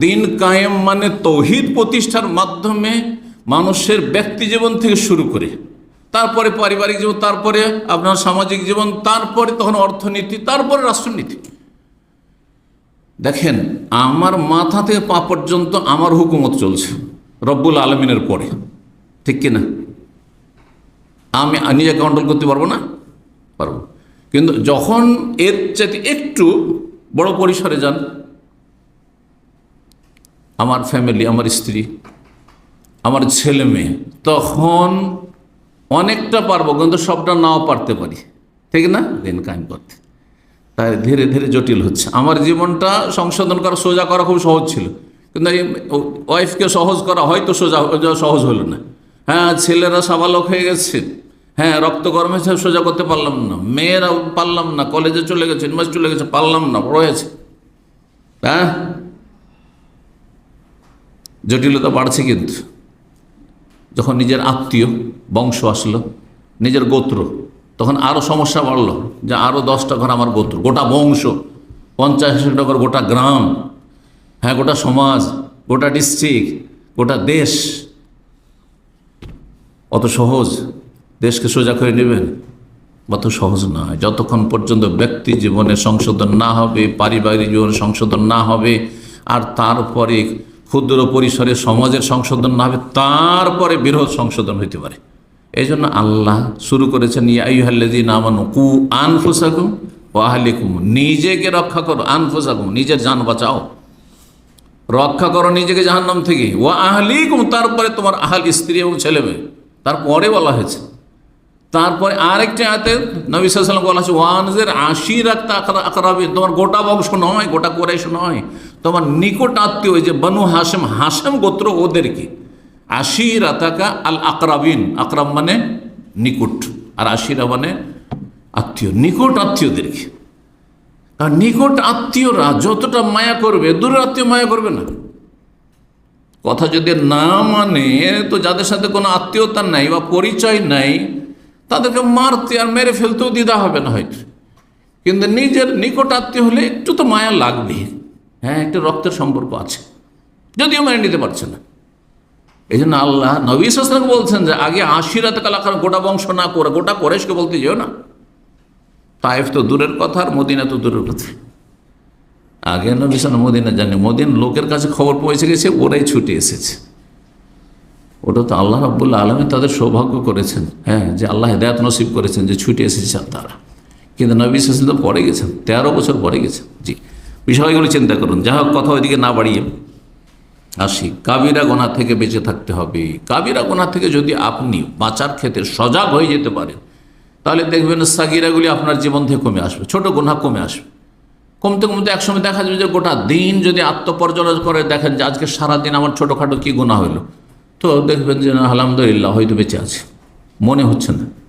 দিন কায়েম মানে তৌহিদ প্রতিষ্ঠার মাধ্যমে মানুষের ব্যক্তি জীবন থেকে শুরু করে। তারপরে পারিবারিক জীবন, তারপরে আপনার সামাজিক জীবন, তারপরে তখন অর্থনীতি, তারপরে রাষ্ট্রনীতি। দেখেন, আমার মাথা থেকে পা পর্যন্ত আমার হুকুমত চলছে রব্বুল আলমিনের পরে। ঠিক কিনা আমি নিজে কন্ট্রোল করতে পারব না? পারব। কিন্তু যখন এর চাইতে একটু বড় পরিসরে যান আমার ফ্যামিলি আমার স্ত্রী, আমার ছেলে মেয়ে, তখন অনেকটা পারব, কিন্তু সবটা নাও পারতে পারি। ঠিক না? দিন কায়েম করতে। তাই ধীরে ধীরে জটিল হচ্ছে। আমার জীবনটা সংশোধন করা, সোজা করা খুব সহজ ছিল। কিন্তু ওয়াইফকে সহজ করা হয়তো সোজা সহজ হলো না। হ্যাঁ ছেলেরা সাবালক হয়ে গেছে। হ্যাঁ রক্ত গরমে সোজা করতে পারলাম না। মেয়েরা পারলাম না। কলেজে চলে গেছে ইউনিভার্সিটি চলে গেছে, পারলাম না হয়েছে হ্যাঁ? জটিলতা বাড়ছে কিন্তু। যখন নিজের আত্মীয়, বংশ আসলো, নিজের গোত্র, তখন আরও সমস্যা বাড়লো যে আরও দশটা ঘর আমার গোত্র, গোটা বংশ, পঞ্চাশ হাজার ঘর, গোটা গ্রাম হ্যাঁ গোটা সমাজ, গোটা ডিস্ট্রিক্ট, গোটা দেশ। অত সহজ, দেশকে সোজা করে নেবেন? অত সহজ নয়। যতক্ষণ পর্যন্ত ব্যক্তি জীবনে সংশোধন না হবে, পারিবারিক জীবনে সংশোধন না হবে, আর তারপরে ক্ষুদ্র পরিসরে সমাজের সংশোধন না হবে, তারপরে বৃহৎ সংশোধন হইতে পারে। এই জন্য আল্লাহ শুরু করেছেন ও নিজেকে রক্ষা করো আনফুসাকুম, নিজের যান বাঁচাও। রক্ষা করো নিজেকে জাহান্নাম থেকে ও আহলিকুম, তারপরে তোমার আহাল স্ত্রী এবং ছেলে মেয়ে তারপরে বলা হয়েছে তারপরে আরেকটি আয়াতে নবী সাল্লাম বলা হচ্ছে ওয়ানজের আশি রাখতে আকরাবি তোমার গোটা বংশ নয়, গোটা কোরাইশ নয়। তোমার নিকট আত্মীয় যে বনু হাসেম হাসেম গোত্র ওদেরকে আশি রাতাকা আল আকরাবিন আকরাম মানে নিকট, আর আশিরা মানে আত্মীয়। নিকট আত্মীয়দেরকে কারণ নিকট আত্মীয়রা যতটা মায়া করবে, দূরের আত্মীয় মায়া করবে না। কথা যদি না মানে তো যাদের সাথে কোনো আত্মীয়তা নাই বা পরিচয় নাই তাদেরকে মারতে আর মেরে ফেলতেও দ্বিধা হবে না হয়তো। কিন্তু নিজের নিকট আত্মীয় হলে একটু তো মায়া লাগবে। হ্যাঁ একটু রক্তের সম্পর্ক আছে। যদিও মেনে নিতে পারছে না। এই জন্য আল্লাহ নবী সাসলাম বলছেন যে, আগে আশিরাত কালাকার গোটা বংশ না করে, গোটা কোরেশকে বলতে যেও না। তাইফ তো দূরের কথা আর মদিনা তো দূরের কথা। আগে নবী সালাম মদিনা জানি মদিন লোকের কাছে খবর পৌঁছে গেছে, ওরাই ছুটে এসেছে। ওটা তো আল্লাহ রাবুল্লাহ আলমী তাদের সৌভাগ্য করেছেন। হ্যাঁ যে আল্লাহ হেদায়ত নসিব করেছেন যে ছুটে এসেছেন তারা। কিন্তু নবী সাসিল তো পরে গেছেন, তেরো বছর পরে গেছেন। জি, বিষয়গুলো চিন্তা করুন। যা হোক, কথা ওইদিকে না বাড়িয়ে আসি। কাবিরা গোনা থেকে বেঁচে থাকতে হবে। কাবিরা গোনা থেকে যদি আপনি বাঁচার ক্ষেত্রে সজাগ হয়ে যেতে পারেন, তাহলে দেখবেন সাগিরাগুলি আপনার জীবন থেকে কমে আসবে, ছোট গোনা কমে আসবে। কমতে কমতে একসময় দেখা যাবে যে গোটা দিন যদি আত্মপর্যালোচনা করে, দেখেন যে আজকে সারাদিন আমার ছোটোখাটো কী গোনা হলো। তো দেখবেন যে না, আলহামদুলিল্লাহ হয়তো বেঁচে আছে। মনে হচ্ছে না।